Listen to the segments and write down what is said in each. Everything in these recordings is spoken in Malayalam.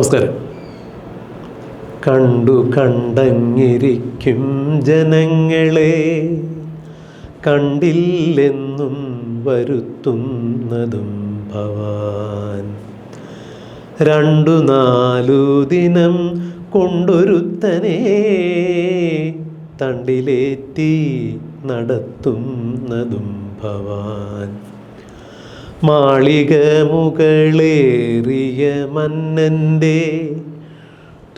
നമസ്കാരം കണ്ടു കണ്ടങ്ങിരിക്കും ജനങ്ങളെ കണ്ടില്ലെന്നും വരുത്തുന്നതും ഭവാൻ. രണ്ടു നാലു ദിനം കൊണ്ടൊരുത്തനെ തണ്ടിലേറ്റി നടത്തുന്നതും ഭവാൻ. മാളിക മുകളേറിയ മന്നന്റെ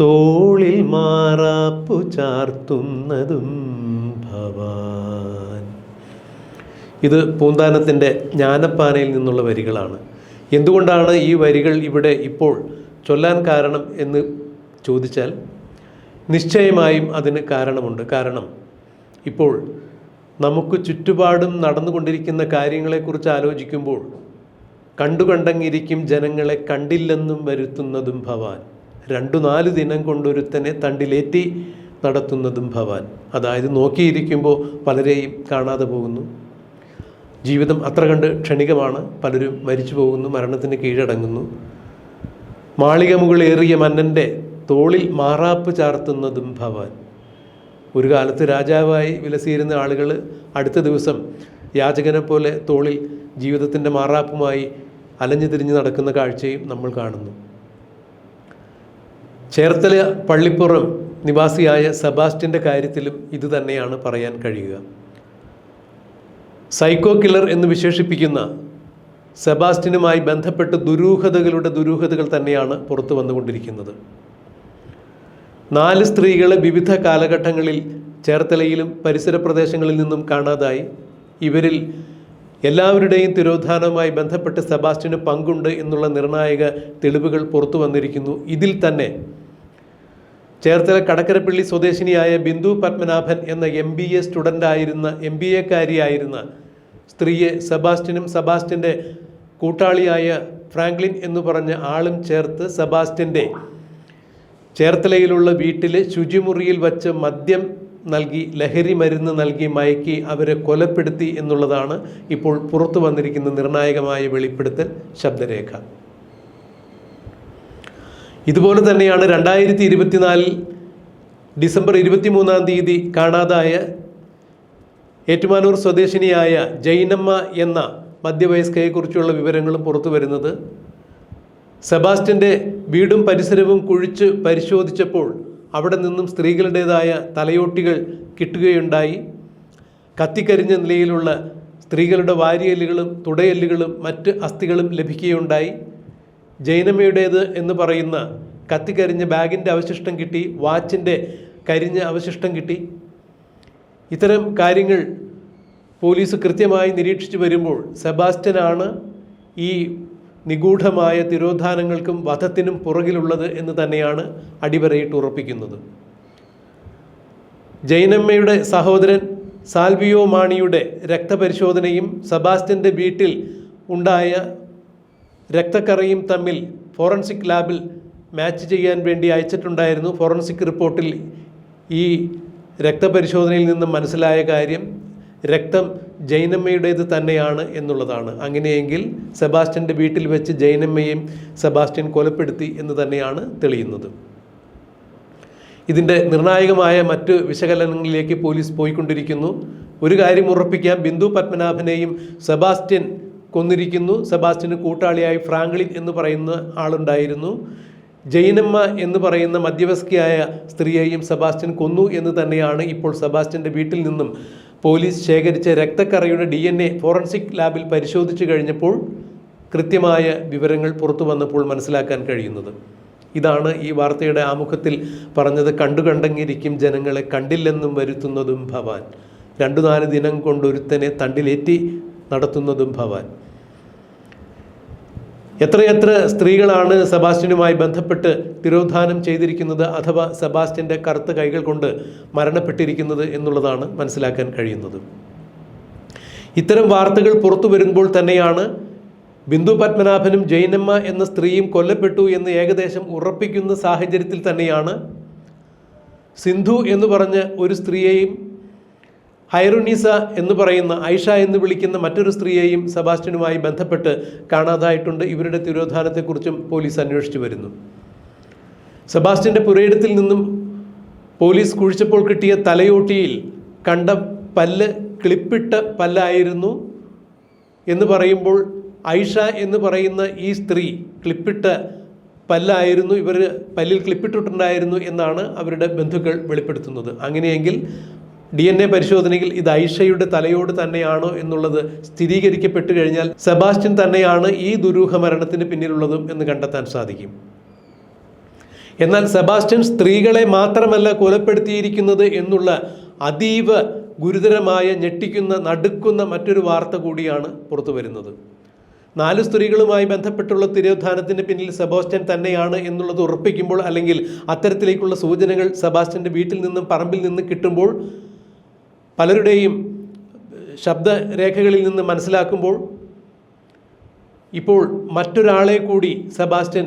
തോളിൽ മാറാപ്പു ചാർത്തുന്നതും ഭവാൻ. ഇത് പൂന്താനത്തിന്റെ ജ്ഞാനപ്പാനയിൽ നിന്നുള്ള വരികളാണ്. എന്തുകൊണ്ടാണ് ഈ വരികൾ ഇവിടെ ഇപ്പോൾ ചൊല്ലാൻ കാരണം എന്ന് ചോദിച്ചാൽ നിശ്ചയമായും അതിന് കാരണമുണ്ട്. കാരണം ഇപ്പോൾ നമുക്ക് ചുറ്റുപാടും നടന്നുകൊണ്ടിരിക്കുന്ന കാര്യങ്ങളെക്കുറിച്ച് ആലോചിക്കുമ്പോൾ കണ്ടു കണ്ടങ്ങിരിക്കും ജനങ്ങളെ കണ്ടില്ലെന്നും വരുത്തുന്നതും ഭവാൻ. രണ്ടു നാല് ദിനം കൊണ്ടൊരുത്തനെ തണ്ടിലേറ്റി നടത്തുന്നതും ഭവാൻ. അതായത് നോക്കിയിരിക്കുമ്പോൾ പലരെയും കാണാതെ പോകുന്നു. ജീവിതം അത്ര കണ്ട് ക്ഷണികമാണ്. പലരും മരിച്ചു പോകുന്നു. മരണത്തിന് കീഴടങ്ങുന്നു. മാളിക മുകളേറിയ മന്നന്റെ തോളിൽ മാറാപ്പ് ചാർത്തുന്നതും ഭവാൻ. ഒരു കാലത്ത് രാജാവായി വിലസിയിരുന്ന ആളുകൾ അടുത്ത ദിവസം യാചകനെ പോലെ തോളിൽ ജീവിതത്തിന്റെ മാറാപ്പുമായി അലഞ്ഞു തിരിഞ്ഞ് നടക്കുന്ന കാഴ്ചയും നമ്മൾ കാണുന്നു. ചേർത്തല പള്ളിപ്പുറം നിവാസിയായ സെബാസ്റ്റ്യന്റെ കാര്യത്തിലും ഇത് തന്നെയാണ് പറയാൻ കഴിയുക. സൈക്കോ കില്ലർ എന്ന് വിശേഷിപ്പിക്കുന്ന സെബാസ്റ്റിനുമായി ബന്ധപ്പെട്ട് ദുരൂഹതകളുടെ ദുരൂഹതകൾ തന്നെയാണ് പുറത്തു വന്നുകൊണ്ടിരിക്കുന്നത്. നാല് സ്ത്രീകളെ വിവിധ കാലഘട്ടങ്ങളിൽ ചേർത്തലയിലും പരിസര പ്രദേശങ്ങളിൽ നിന്നും കാണാതായി. ഇവരിൽ എല്ലാവരുടെയും തിരോധാനവുമായി ബന്ധപ്പെട്ട് സെബാസ്റ്റ്യന് പങ്കുണ്ട് എന്നുള്ള നിർണായക തെളിവുകൾ പുറത്തു വന്നിരിക്കുന്നു. ഇതിൽ തന്നെ ചേർത്തല കടക്കരപ്പള്ളി സ്വദേശിനിയായ ബിന്ദു പത്മനാഭൻ എന്ന എം ബി എ സ്റ്റുഡന്റായിരുന്ന എം ബി എക്കാരിയായിരുന്ന സ്ത്രീയെ സെബാസ്റ്റ്യനും സെബാസ്റ്റ്യന്റെ കൂട്ടാളിയായ ഫ്രാങ്ക്ലിൻ എന്ന് പറഞ്ഞ ആളും ചേർത്ത് സെബാസ്റ്റ്യന്റെ ചേർത്തലയിലുള്ള വീട്ടിലെ ശുചിമുറിയിൽ വച്ച് മദ്യം നൽകി ലഹരി മരുന്ന് നൽകി മയക്കി അവരെ കൊലപ്പെടുത്തി എന്നുള്ളതാണ് ഇപ്പോൾ പുറത്തു വന്നിരിക്കുന്ന നിർണായകമായ വെളിപ്പെടുത്തൽ ശബ്ദരേഖ. ഇതുപോലെ തന്നെയാണ് രണ്ടായിരത്തി ഇരുപത്തിനാലിൽ ഡിസംബർ ഇരുപത്തിമൂന്നാം തീയതി കാണാതായ ഏറ്റുമാനൂർ സ്വദേശിനിയായ ജൈനമ്മ എന്ന മധ്യവയസ്കയെക്കുറിച്ചുള്ള വിവരങ്ങളും പുറത്തു വരുന്നത്. സെബാസ്റ്റ്യന്റെ വീടും പരിസരവും കുഴിച്ച് പരിശോധിച്ചപ്പോൾ അവിടെ നിന്നും സ്ത്രീകളുടേതായ തലയോട്ടികൾ കിട്ടുകയുണ്ടായി. കത്തിക്കരിഞ്ഞ നിലയിലുള്ള സ്ത്രീകളുടെ വാരിയല്ലുകളും തുടയല്ലുകളും മറ്റ് അസ്ഥികളും ലഭിക്കുകയുണ്ടായി. ജൈനമ്മയുടേത് എന്ന് പറയുന്ന കത്തിക്കരിഞ്ഞ ബാഗിന്റെ അവശിഷ്ടം കിട്ടി വാച്ചിന്റെ കരിഞ്ഞ അവശിഷ്ടം കിട്ടി. ഇത്തരം കാര്യങ്ങൾ പോലീസ് കൃത്യമായി നിരീക്ഷിച്ചു വരുമ്പോൾ സെബാസ്റ്റ്യനാണ് ഈ നിഗൂഢമായ തിരോധാനങ്ങൾക്കും വധത്തിനും പുറകിലുള്ളത് എന്ന് തന്നെയാണ് അടിവരയിട്ട് ഉറപ്പിക്കുന്നത്. ജൈനമ്മയുടെ സഹോദരൻ സാൽവിയോ മാണിയുടെ രക്തപരിശോധനയും സെബാസ്റ്റ്യന്റെ വീട്ടിൽ ഉണ്ടായ രക്തക്കറയും തമ്മിൽ ഫോറൻസിക് ലാബിൽ മാച്ച് ചെയ്യാൻ വേണ്ടി അയച്ചിട്ടുണ്ടായിരുന്നു. ഫോറൻസിക് റിപ്പോർട്ടിൽ ഈ രക്തപരിശോധനയിൽ നിന്നും മനസ്സിലായ കാര്യം രക്തം ജൈനമ്മയുടേത് തന്നെയാണ് എന്നുള്ളതാണ്. അങ്ങനെയെങ്കിൽ സെബാസ്റ്റ്യന്റെ വീട്ടിൽ വെച്ച് ജൈനമ്മയെയും സെബാസ്റ്റ്യൻ കൊലപ്പെടുത്തി എന്ന് തന്നെയാണ് തെളിയുന്നത്. ഇതിന്റെ നിർണായകമായ മറ്റ് വിശകലനങ്ങളിലേക്ക് പോലീസ് പോയിക്കൊണ്ടിരിക്കുന്നു. ഒരു കാര്യം ഉറപ്പിക്കാം ബിന്ദു പത്മനാഭനെയും സെബാസ്റ്റ്യൻ കൊന്നിരിക്കുന്നു. സെബാസ്റ്റ്യന് കൂട്ടാളിയായി ഫ്രാങ്ക്ലിൻ എന്ന് പറയുന്ന ആളുണ്ടായിരുന്നു. ജൈനമ്മ എന്ന് പറയുന്ന മധ്യവസ്കിയായ സ്ത്രീയെയും സെബാസ്റ്റ്യൻ കൊന്നു എന്ന് തന്നെയാണ് ഇപ്പോൾ സെബാസ്റ്റ്യന്റെ വീട്ടിൽ നിന്നും പോലീസ് ശേഖരിച്ച രക്തക്കറയുടെ ഡി എൻ എ ഫോറൻസിക് ലാബിൽ പരിശോധിച്ചു കഴിഞ്ഞപ്പോൾ കൃത്യമായ വിവരങ്ങൾ പുറത്തു വന്നപ്പോൾ മനസ്സിലാക്കാൻ കഴിയുന്നത്. ഇതാണ് ഈ വാർത്തയുടെ ആമുഖത്തിൽ പറഞ്ഞത് കണ്ടു കണ്ടെങ്കിരിക്കും ജനങ്ങളെ കണ്ടില്ലെന്നും വരുത്തുന്നതും ഭവാൻ. രണ്ടു നാല് ദിനം കൊണ്ടൊരുത്തനെ തണ്ടിലേറ്റി നടത്തുന്നതും ഭവാൻ. എത്രയെത്ര സ്ത്രീകളാണ് സെബാസ്റ്റ്യനുമായി ബന്ധപ്പെട്ട് തിരോധാനം ചെയ്തിരിക്കുന്നത് അഥവാ സെബാസ്റ്റ്യന്റെ കറുത്ത കൈകൾ കൊണ്ട് മരണപ്പെട്ടിരിക്കുന്നത് എന്നുള്ളതാണ് മനസ്സിലാക്കാൻ കഴിയുന്നത്. ഇത്തരം വാർത്തകൾ പുറത്തു വരുമ്പോൾ തന്നെയാണ് ബിന്ദു പത്മനാഭനും ജൈനമ്മ എന്ന സ്ത്രീയും കൊല്ലപ്പെട്ടു എന്ന് ഏകദേശം ഉറപ്പിക്കുന്ന സാഹചര്യത്തിൽ തന്നെയാണ് സിന്ധു എന്ന് പറഞ്ഞ ഒരു സ്ത്രീയെയും ഹൈറുനീസ എന്ന് പറയുന്ന ഐഷ എന്ന് വിളിക്കുന്ന മറ്റൊരു സ്ത്രീയെയും സെബാസ്റ്റ്യനുമായി ബന്ധപ്പെട്ട് കാണാതായിട്ടുണ്ട്. ഇവരുടെ തിരോധാനത്തെക്കുറിച്ചും പോലീസ് അന്വേഷിച്ചു വരുന്നു. സെബാസ്റ്റ്യന്റെ പുരയിടത്തിൽ നിന്നും പോലീസ് കുഴിച്ചപ്പോൾ കിട്ടിയ തലയോട്ടിയിൽ കണ്ട പല്ല് ക്ലിപ്പിട്ട പല്ലായിരുന്നു എന്ന് പറയുമ്പോൾ ഐഷ എന്ന് പറയുന്ന ഈ സ്ത്രീ ക്ലിപ്പിട്ട പല്ലായിരുന്നു. ഇവർ പല്ലിൽ ക്ലിപ്പിട്ടിട്ടുണ്ടായിരുന്നു എന്നാണ് അവരുടെ ബന്ധുക്കൾ വെളിപ്പെടുത്തുന്നത്. അങ്ങനെയെങ്കിൽ ഡി എൻ എ പരിശോധനയിൽ ഇത് ഐഷയുടെ തലയോട് തന്നെയാണോ എന്നുള്ളത് സ്ഥിരീകരിക്കപ്പെട്ടു കഴിഞ്ഞാൽ സെബാസ്റ്റ്യൻ തന്നെയാണ് ഈ ദുരൂഹ മരണത്തിന് പിന്നിലുള്ളതും എന്ന് കണ്ടെത്താൻ സാധിക്കും. എന്നാൽ സെബാസ്റ്റ്യൻ സ്ത്രീകളെ മാത്രമല്ല കൊലപ്പെടുത്തിയിരിക്കുന്നത് എന്നുള്ള അതീവ ഗുരുതരമായ ഞെട്ടിക്കുന്ന നടുക്കുന്ന മറ്റൊരു വാർത്ത കൂടിയാണ് പുറത്തു വരുന്നത്. നാല് സ്ത്രീകളുമായി ബന്ധപ്പെട്ടുള്ള തിരോധാനത്തിന് പിന്നിൽ സെബാസ്റ്റ്യൻ തന്നെയാണ് എന്നുള്ളത് ഉറപ്പിക്കുമ്പോൾ അല്ലെങ്കിൽ അത്തരത്തിലേക്കുള്ള സൂചനകൾ സെബാസ്റ്റ്യന്റെ വീട്ടിൽ നിന്നും പറമ്പിൽ നിന്നും കിട്ടുമ്പോൾ പലരുടെയും ശബ്ദരേഖകളിൽ നിന്ന് മനസ്സിലാക്കുമ്പോൾ ഇപ്പോൾ മറ്റൊരാളെ കൂടി സെബാസ്റ്റ്യൻ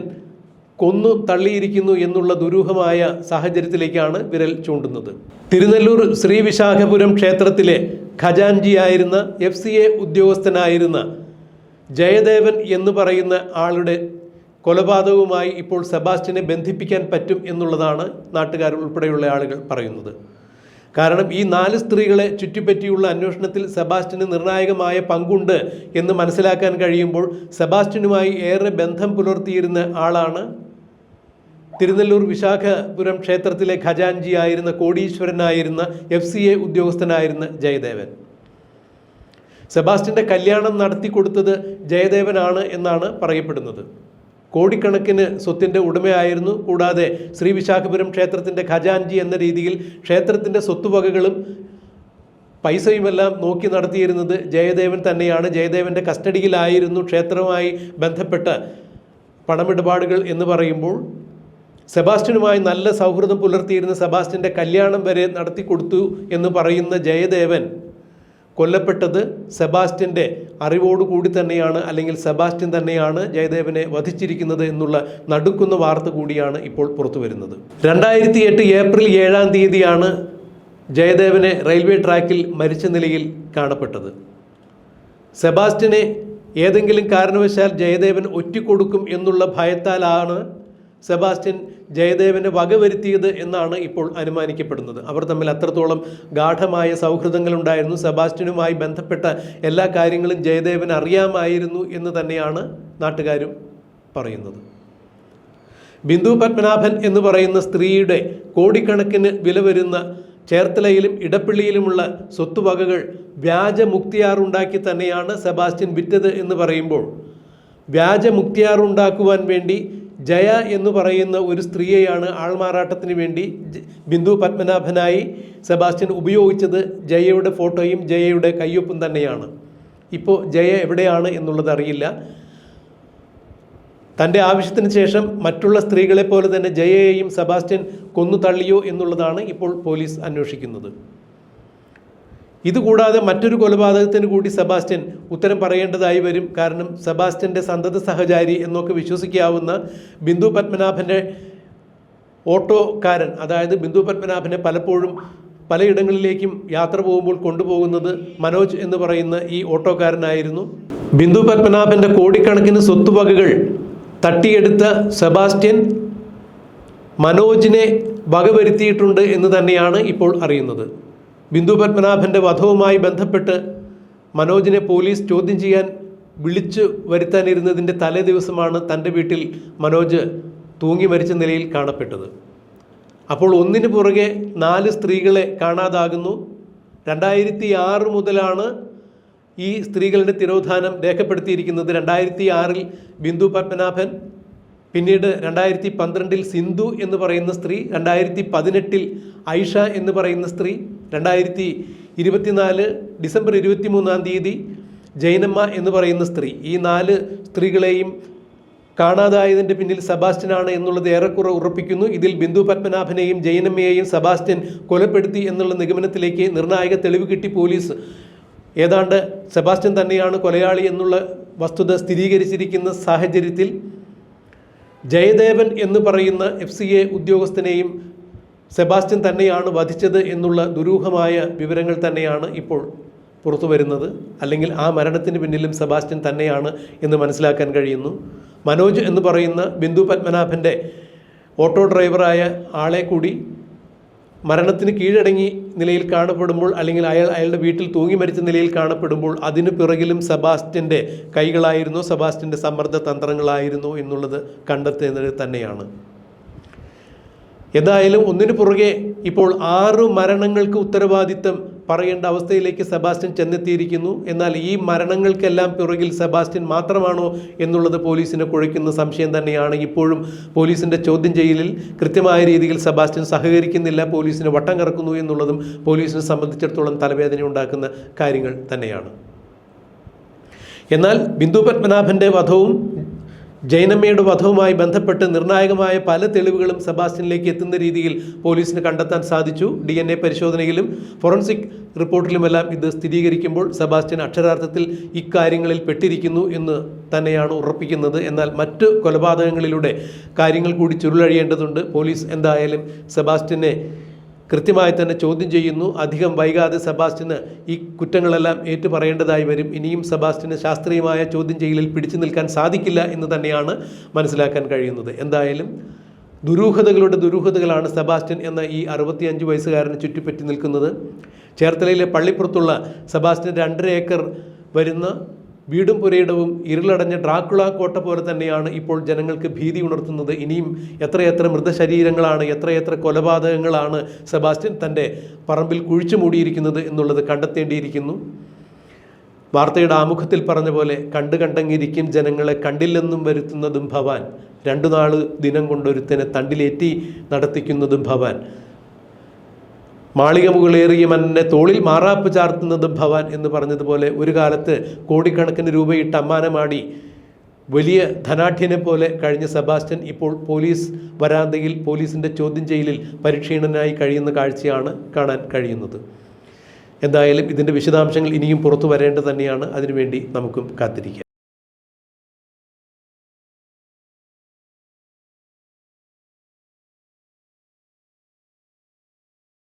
കൊന്നു തള്ളിയിരിക്കുന്നു എന്നുള്ള ദുരൂഹമായ സാഹചര്യത്തിലേക്കാണ് വിരൽ ചൂണ്ടുന്നത്. തിരുനെല്ലൂർ ശ്രീവിശാഖപുരം ക്ഷേത്രത്തിലെ ഖജാൻജിയായിരുന്ന എഫ് സി എ ഉദ്യോഗസ്ഥനായിരുന്ന ജയദേവൻ എന്ന് പറയുന്ന ആളുടെ കൊലപാതകവുമായി ഇപ്പോൾ സെബാസ്റ്റ്യനെ ബന്ധിപ്പിക്കാൻ പറ്റും എന്നുള്ളതാണ് നാട്ടുകാർ ഉൾപ്പെടെയുള്ള ആളുകൾ പറയുന്നത്. കാരണം ഈ നാല് സ്ത്രീകളെ ചുറ്റിപ്പറ്റിയുള്ള അന്വേഷണത്തിൽ സെബാസ്റ്റ്യന് നിർണായകമായ പങ്കുണ്ട് എന്ന് മനസ്സിലാക്കാൻ കഴിയുമ്പോൾ സെബാസ്റ്റ്യനുമായി ഏറെ ബന്ധം പുലർത്തിയിരുന്ന ആളാണ് തിരുനെല്ലൂർ വിശാഖപുരം ക്ഷേത്രത്തിലെ ഖജാൻജിയായിരുന്ന കോടീശ്വരനായിരുന്ന എഫ് സി എ ഉദ്യോഗസ്ഥനായിരുന്ന ജയദേവൻ. സെബാസ്റ്റ്യന്റെ കല്യാണം നടത്തി കൊടുത്തത് ജയദേവനാണ് എന്നാണ് പറയപ്പെടുന്നത്. കോടിക്കണക്കിന് സ്വത്തിന്റെ ഉടമയായിരുന്നു. കൂടാതെ ശ്രീ വിശാഖപുരം ക്ഷേത്രത്തിന്റെ ഖജാൻജി എന്ന രീതിയിൽ ക്ഷേത്രത്തിന്റെ സ്വത്തുവകകളും പൈസയുമെല്ലാം നോക്കി നടത്തിയിരുന്നത് ജയദേവൻ തന്നെയാണ്. ജയദേവന്റെ കസ്റ്റഡിയിലായിരുന്നു ക്ഷേത്രവുമായി ബന്ധപ്പെട്ട പണമിടപാടുകൾ എന്ന് പറയുമ്പോൾ സെബാസ്റ്റ്യനുമായി നല്ല സൗഹൃദം പുലർത്തിയിരുന്ന സെബാസ്റ്റ്യന്റെ കല്യാണം വരെ നടത്തി കൊടുത്തു എന്ന് പറയുന്ന ജയദേവൻ കൊല്ലപ്പെട്ടത് സെബാസ്റ്റ്യന്റെ അറിവോടുകൂടി തന്നെയാണ് അല്ലെങ്കിൽ സെബാസ്റ്റ്യൻ തന്നെയാണ് ജയദേവനെ വധിച്ചിരിക്കുന്നത് എന്നുള്ള നടുക്കുന്ന വാർത്ത കൂടിയാണ് ഇപ്പോൾ പുറത്തു വരുന്നത്. രണ്ടായിരത്തി എട്ട് ഏപ്രിൽ ഏഴാം തീയതിയാണ് ജയദേവനെ റെയിൽവേ ട്രാക്കിൽ മരിച്ച നിലയിൽ കാണപ്പെട്ടത്. സെബാസ്റ്റ്യനെ ഏതെങ്കിലും കാരണവശാൽ ജയദേവൻ ഒറ്റിക്കൊടുക്കും എന്നുള്ള ഭയത്താലാണ് സെബാസ്റ്റ്യൻ ജയദേവനെ വകവരുത്തിയത് എന്നാണ് ഇപ്പോൾ അനുമാനിക്കപ്പെടുന്നത്. അവർ തമ്മിൽ അത്രത്തോളം ഗാഠമായ സൗഹൃദങ്ങളുണ്ടായിരുന്നു. സെബാസ്റ്റ്യനുമായി ബന്ധപ്പെട്ട എല്ലാ കാര്യങ്ങളും ജയദേവൻ അറിയാമായിരുന്നു എന്ന് തന്നെയാണ് നാട്ടുകാരും പറയുന്നത്. ബിന്ദു പത്മനാഭൻ എന്ന് പറയുന്ന സ്ത്രീയുടെ കോടിക്കണക്കിന് വില വരുന്ന ചേർത്തലയിലും ഇടപ്പള്ളിയിലുമുള്ള സ്വത്തുവകകൾ വ്യാജ മുക്തിയാറുണ്ടാക്കി തന്നെയാണ് സെബാസ്റ്റ്യൻ വിറ്റത് എന്ന് പറയുമ്പോൾ വ്യാജ മുക്തിയാറുണ്ടാക്കുവാൻ വേണ്ടി ജയ എന്ന് പറയുന്ന ഒരു സ്ത്രീയെയാണ് ആൾമാറാട്ടത്തിന് വേണ്ടി ബിന്ദു പത്മനാഭനായി സെബാസ്റ്റ്യൻ ഉപയോഗിച്ചത് ജയയുടെ ഫോട്ടോയും ജയയുടെ കയ്യൊപ്പും തന്നെയാണ്. ഇപ്പോൾ ജയ എവിടെയാണ് എന്നുള്ളത് അറിയില്ല. തന്റെ ആവശ്യത്തിന് ശേഷം മറ്റുള്ള സ്ത്രീകളെ പോലെ തന്നെ ജയയെയും സെബാസ്റ്റ്യൻ കൊന്നു തള്ളിയോ എന്നുള്ളതാണ് ഇപ്പോൾ പോലീസ് അന്വേഷിക്കുന്നത്. ഇതുകൂടാതെ മറ്റൊരു കൊലപാതകത്തിന് കൂടി സെബാസ്റ്റ്യൻ ഉത്തരം പറയേണ്ടതായി വരും. കാരണം സെബാസ്റ്റ്യന്റെ സന്തത സഹചാരി എന്നൊക്കെ വിശ്വസിക്കാവുന്ന ബിന്ദു പത്മനാഭന്റെ ഓട്ടോക്കാരൻ അതായത് ബിന്ദു പത്മനാഭനെ പലപ്പോഴും പലയിടങ്ങളിലേക്കും യാത്ര പോകുമ്പോൾ കൊണ്ടുപോകുന്നത് മനോജ് എന്ന് പറയുന്ന ഈ ഓട്ടോക്കാരനായിരുന്നു. ബിന്ദു പത്മനാഭന്റെ കോടിക്കണക്കിന് സ്വത്തുവകകൾ തട്ടിയെടുത്ത സെബാസ്റ്റ്യൻ മനോജിനെ വകവരുത്തിയിട്ടുണ്ട് എന്ന് തന്നെയാണ് ഇപ്പോൾ അറിയുന്നത്. ബിന്ദു പത്മനാഭന്റെ വധവുമായി ബന്ധപ്പെട്ട് മനോജിനെ പോലീസ് ചോദ്യം ചെയ്യാൻ വിളിച്ചു വരുത്താനിരുന്നതിന്റെ തലേ ദിവസമാണ് തന്റെ വീട്ടിൽ മനോജ് തൂങ്ങി മരിച്ച നിലയിൽ കാണപ്പെട്ടത്. അപ്പോൾ ഒന്നിനു പുറകെ നാല് സ്ത്രീകളെ കാണാതാകുന്നു. രണ്ടായിരത്തി ആറ് മുതലാണ് ഈ സ്ത്രീകളുടെ തിരോധാനം രേഖപ്പെടുത്തിയിരിക്കുന്നത്. രണ്ടായിരത്തി ആറിൽ ബിന്ദു പത്മനാഭൻ പിന്നീട് രണ്ടായിരത്തി പന്ത്രണ്ടിൽ സിന്ധു എന്ന് പറയുന്ന സ്ത്രീ രണ്ടായിരത്തി പതിനെട്ടിൽ ഐഷ എന്ന് പറയുന്ന സ്ത്രീ രണ്ടായിരത്തി ഇരുപത്തിനാല് ഡിസംബർ ഇരുപത്തി മൂന്നാം തീയതി ജൈനമ്മ എന്ന് പറയുന്ന സ്ത്രീ ഈ നാല് സ്ത്രീകളെയും കാണാതായതിന്റെ പിന്നിൽ സെബാസ്റ്റ്യനാണ് എന്നുള്ളത് ഏറെക്കുറെ ഉറപ്പിക്കുന്നു. ഇതിൽ ബിന്ദു പത്മനാഭനെയും ജൈനമ്മയെയും സെബാസ്റ്റ്യൻ കൊലപ്പെടുത്തി എന്നുള്ള നിഗമനത്തിലേക്ക് നിർണായക തെളിവ് കിട്ടി പോലീസ്. ഏതാണ്ട് സെബാസ്റ്റ്യൻ തന്നെയാണ് കൊലയാളി എന്നുള്ള വസ്തുത സ്ഥിരീകരിച്ചിരിക്കുന്ന സാഹചര്യത്തിൽ ജയദേവൻ എന്ന് പറയുന്ന എഫ് സി എ ഉദ്യോഗസ്ഥനെയും സെബാസ്റ്റ്യൻ തന്നെയാണ് വധിച്ചത് എന്നുള്ള ദുരൂഹമായ വിവരങ്ങൾ തന്നെയാണ് ഇപ്പോൾ പുറത്തു വരുന്നത്. അല്ലെങ്കിൽ ആ മരണത്തിന് പിന്നിലും സെബാസ്റ്റ്യൻ തന്നെയാണ് എന്ന് മനസ്സിലാക്കാൻ കഴിയുന്നു. മനോജ് എന്ന് പറയുന്ന ബിന്ദു പത്മനാഭന്റെ ഓട്ടോ ഡ്രൈവറായ ആളെ കൂടി മരണത്തിന് കീഴടങ്ങി നിലയിൽ കാണപ്പെടുമ്പോൾ അല്ലെങ്കിൽ അയാൾ അയാളുടെ വീട്ടിൽ തൂങ്ങി മരിച്ച നിലയിൽ കാണപ്പെടുമ്പോൾ അതിനു പിറകിലും സെബാസ്റ്റ്യന്റെ കൈകളായിരുന്നു. സെബാസ്റ്റ്യന്റെ സമ്മർദ്ദ തന്ത്രങ്ങളായിരുന്നു എന്നുള്ളത് കണ്ടെത്തുന്നത് തന്നെയാണ്. എന്തായാലും ഒന്നിനു പുറകെ ഇപ്പോൾ ആറ് മരണങ്ങൾക്ക് ഉത്തരവാദിത്തം പറയേണ്ട അവസ്ഥയിലേക്ക് സെബാസ്റ്റ്യൻ ചെന്നെത്തിയിരിക്കുന്നു. എന്നാൽ ഈ മരണങ്ങൾക്കെല്ലാം പിറകിൽ സെബാസ്റ്റ്യൻ മാത്രമാണോ എന്നുള്ളത് പോലീസിനെ കുഴയ്ക്കുന്ന സംശയം തന്നെയാണ് ഇപ്പോഴും പോലീസിന്റെ ചോദ്യം ചെയ്യലിൽ. കൃത്യമായ രീതിയിൽ സെബാസ്റ്റ്യൻ സഹകരിക്കുന്നില്ല പോലീസിനെ വട്ടം കറക്കുന്നു എന്നുള്ളതും പോലീസിനെ സംബന്ധിച്ചിടത്തോളം തലവേദന ഉണ്ടാക്കുന്ന കാര്യങ്ങൾ തന്നെയാണ്. എന്നാൽ ബിന്ദു പത്മനാഭന്റെ വധവും ജൈനമ്മയുടെ വധവുമായി ബന്ധപ്പെട്ട് നിർണായകമായ പല തെളിവുകളും സെബാസ്റ്റ്യനിലേക്ക് എത്തുന്ന രീതിയിൽ പോലീസിന് കണ്ടെത്താൻ സാധിച്ചു. ഡി എൻ എ പരിശോധനയിലും ഫോറൻസിക് റിപ്പോർട്ടിലുമെല്ലാം ഇത് സ്ഥിരീകരിക്കുമ്പോൾ സെബാസ്റ്റ്യൻ അക്ഷരാർത്ഥത്തിൽ ഇക്കാര്യങ്ങളിൽ പെട്ടിരിക്കുന്നു എന്ന് തന്നെയാണ് ഉറപ്പിക്കുന്നത്. എന്നാൽ മറ്റ് കൊലപാതകങ്ങളിലൂടെ കാര്യങ്ങൾ കൂടി ചുരുളഴിയേണ്ടതുണ്ട്. പോലീസ് എന്തായാലും സെബാസ്റ്റ്യനെ കൃത്യമായി തന്നെ ചോദ്യം ചെയ്യുന്നു. അധികം വൈകാതെ സെബാസ്റ്റ്യന് ഈ കുറ്റങ്ങളെല്ലാം ഏറ്റുപറയേണ്ടതായി വരും. ഇനിയും സെബാസ്റ്റ്യന് ശാസ്ത്രീയമായ ചോദ്യം ചെയ്യലിൽ പിടിച്ചു നിൽക്കാൻ സാധിക്കില്ല എന്ന് തന്നെയാണ് മനസ്സിലാക്കാൻ കഴിയുന്നത്. എന്തായാലും ദുരൂഹതകളുടെ ദുരൂഹതകളാണ് സെബാസ്റ്റ്യൻ എന്ന ഈ അറുപത്തിയഞ്ച് വയസ്സുകാരന് ചുറ്റിപ്പറ്റി നിൽക്കുന്നത്. ചേർത്തലയിലെ പള്ളിപ്പുറത്തുള്ള സെബാസ്റ്റ്യൻ രണ്ടര ഏക്കർ വരുന്ന വീടും പുരയിടവും ഇരുളടഞ്ഞ ഡ്രാക്കുള കോട്ട പോലെ തന്നെയാണ് ഇപ്പോൾ ജനങ്ങൾക്ക് ഭീതി ഉണർത്തുന്നത്. ഇനിയും എത്രയെത്ര മൃതശരീരങ്ങളാണ് എത്രയെത്ര കൊലപാതകങ്ങളാണ് സെബാസ്റ്റ്യൻ തന്റെ പറമ്പിൽ കുഴിച്ചു മൂടിയിരിക്കുന്നത് എന്നുള്ളത് കണ്ടെത്തേണ്ടിയിരിക്കുന്നു. വാർത്തയുടെ ആമുഖത്തിൽ പറഞ്ഞ പോലെ കണ്ടു കണ്ടങ്ങിരിക്കും ജനങ്ങളെ കണ്ടില്ലെന്നും വരുത്തുന്നതും ഭവാൻ. രണ്ടു നാൾ ദിനം കൊണ്ടൊരുത്തനെ തണ്ടിലേറ്റി നടത്തിക്കുന്നതും ഭവാൻ. മാളിക മുകളേറിയ മന്നെ തോളിൽ മാറാപ്പ് ചാർത്തുന്നതും ഭവാൻ എന്ന് പറഞ്ഞതുപോലെ ഒരു കാലത്ത് കോടിക്കണക്കിന് രൂപയിട്ട് അമ്മാനമാടി വലിയ ധനാഠ്യനെ പോലെ കഴിഞ്ഞ സെബാസ്റ്റ്യൻ ഇപ്പോൾ പോലീസ് വരാന്തയിൽ പോലീസിന്റെ ചോദ്യം ചെയ്യലിൽ പരിക്ഷീണനായി കഴിയുന്ന കാഴ്ചയാണ് കാണാൻ കഴിയുന്നത്. എന്തായാലും ഇതിന്റെ വിശദാംശങ്ങൾ ഇനിയും പുറത്തു വരേണ്ടത് തന്നെയാണ്. അതിനുവേണ്ടി നമുക്കും കാത്തിരിക്കാം.